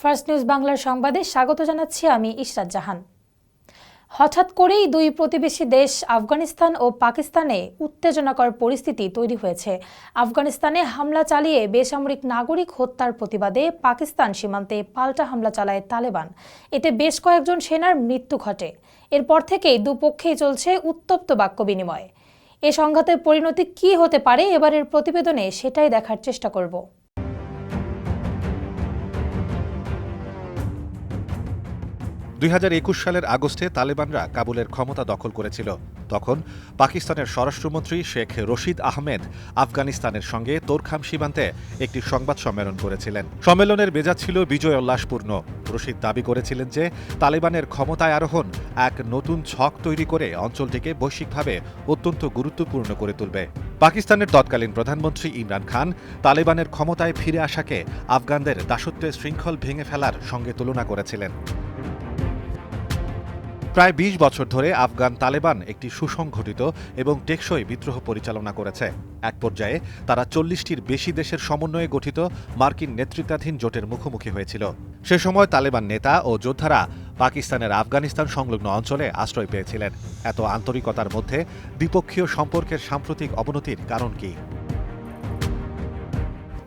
First news বাংলার সংবাদে স্বাগত জানাচ্ছি আমি ইশরাত জাহান। হঠাৎ করেই দুই প্রতিবেশী দেশ আফগানিস্তান ও পাকিস্তানে উত্তেজনাকর পরিস্থিতি তৈরি হয়েছে। আফগানিস্তানে হামলা চালিয়ে বেসামরিক নাগরিক হত্যার প্রতিবাদে পাকিস্তান সীমান্তে পাল্টা হামলা চালায় তালেবান। এতে বেশ কয়েকজন সেনার মৃত্যু ঘটে। এরপর থেকেই দুপক্ষেই চলছে উত্তপ্ত বাক্য বিনিময়। এ সংঘাতের পরিণতি কী হতে পারে এবারের প্রতিবেদনে সেটাই দেখার চেষ্টা করব। দুই হাজার একুশ সালের আগস্টে তালেবানরা কাবুলের ক্ষমতা দখল করেছিল। তখন পাকিস্তানের স্বরাষ্ট্রমন্ত্রী শেখ রশিদ আহমেদ আফগানিস্তানের সঙ্গে তোরখাম সীমান্তে একটি সংবাদ সম্মেলন করেছিলেন। সম্মেলনের মেজাজ ছিল বিজয় উল্লাসপূর্ণ রশিদ দাবি করেছিলেন যে তালেবানের ক্ষমতায় আরোহণ এক নতুন ছক তৈরি করে অঞ্চলটিকে বৈশ্বিকভাবে অত্যন্ত গুরুত্বপূর্ণ করে তুলবে। পাকিস্তানের তৎকালীন প্রধানমন্ত্রী ইমরান খান তালেবানের ক্ষমতায় ফিরে আসাকে আফগানদের দাসত্বের শৃঙ্খল ভেঙে ফেলার সঙ্গে তুলনা করেছিলেন। প্রায় ২০ বছর ধরে আফগান তালেবান একটি সুসংগঠিত এবং টেকসই বিদ্রোহ পরিচালনা করেছে। এক পর্যায়ে তারা চল্লিশটির বেশি দেশের সমন্বয়ে গঠিত মার্কিন নেতৃত্বাধীন জোটের মুখোমুখি হয়েছিল। সে সময় তালেবান নেতা ও যোদ্ধারা পাকিস্তানের আফগানিস্তান সংলগ্ন অঞ্চলে আশ্রয় পেয়েছিলেন। এত আন্তরিকতার মধ্যে দ্বিপক্ষীয় সম্পর্কের সাম্প্রতিক অবনতির কারণ কি?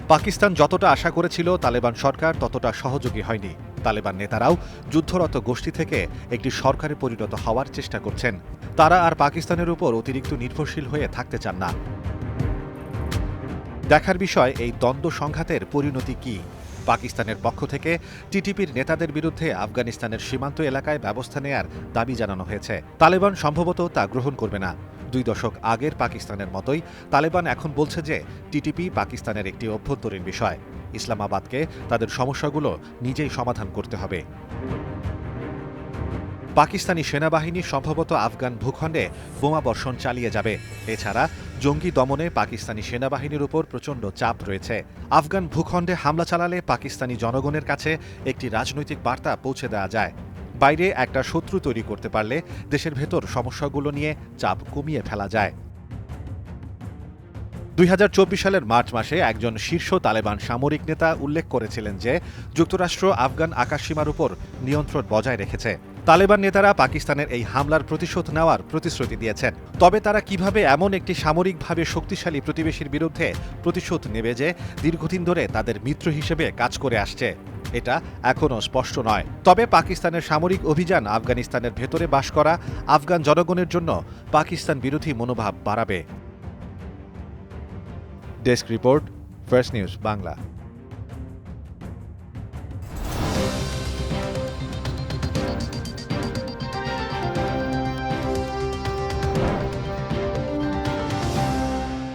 পাকিস্তান যতটা আশা করেছিল তালেবান সরকার ততটা সহযোগী হয়নি। তালেবান নেতারাও যুদ্ধরত গোষ্ঠী থেকে একটি সরকারে পরিণত হওয়ার চেষ্টা করছেন। তারা আর পাকিস্তানের উপর অতিরিক্ত নির্ভরশীল হয়ে থাকতে চান না। দেখার বিষয়, এই দ্বন্দ্ব সংঘাতের পরিণতি কি? পাকিস্তানের পক্ষ থেকে টিটিপির নেতাদের বিরুদ্ধে আফগানিস্তানের সীমান্ত এলাকায় ব্যবস্থা নেয়ার দাবি জানানো হয়েছে। তালেবান সম্ভবত তা গ্রহণ করবে না। দুই দশক আগের পাকিস্তানের মতোই, তালেবান এখন বলছে যে টিটিপি পাকিস্তানের একটি অভ্যন্তরীণ বিষয়। ইসলামাবাদকে তাদের সমস্যাগুলো নিজেই সমাধান করতে হবে। পাকিস্তানি সেনাবাহিনী সম্ভবত আফগান ভূখণ্ডে বোমাবর্ষণ চালিয়ে যাবে। এছাড়া জঙ্গি দমনে পাকিস্তানি সেনাবাহিনীর উপর প্রচণ্ড চাপ রয়েছে। আফগান ভূখণ্ডে হামলা চালালে পাকিস্তানি জনগণের কাছে একটি রাজনৈতিক বার্তা পৌঁছে দেওয়া যায়। বাইরে একটা শত্রু তৈরি করতে পারলে দেশের ভেতর সমস্যাগুলো নিয়ে চাপ কমিয়ে ফেলা যায়। দুই চব্বিশ সালের মার্চ মাসে একজন শীর্ষ তালেবান সামরিক নেতা উল্লেখ করেছিলেন যে, যুক্তরাষ্ট্র আফগান আকাশসীমার উপর নিয়ন্ত্রণ বজায় রেখেছে। তালেবান নেতারা পাকিস্তানের এই হামলার প্রতিশোধ নেওয়ার প্রতিশ্রুতি দিয়েছেন। তবে তারা কীভাবে এমন একটি সামরিকভাবে শক্তিশালী প্রতিবেশীর বিরুদ্ধে প্রতিশোধ নেবে যে, দীর্ঘদিন ধরে তাদের মিত্র হিসেবে কাজ করে আসছে। এটা এখনও স্পষ্ট নয়। তবে পাকিস্তানের সামরিক অভিযান আফগানিস্তানের ভেতরে বাস করা আফগান জনগণের জন্য পাকিস্তান বিরোধী মনোভাব বাড়াবে। Desk report first news Bangla.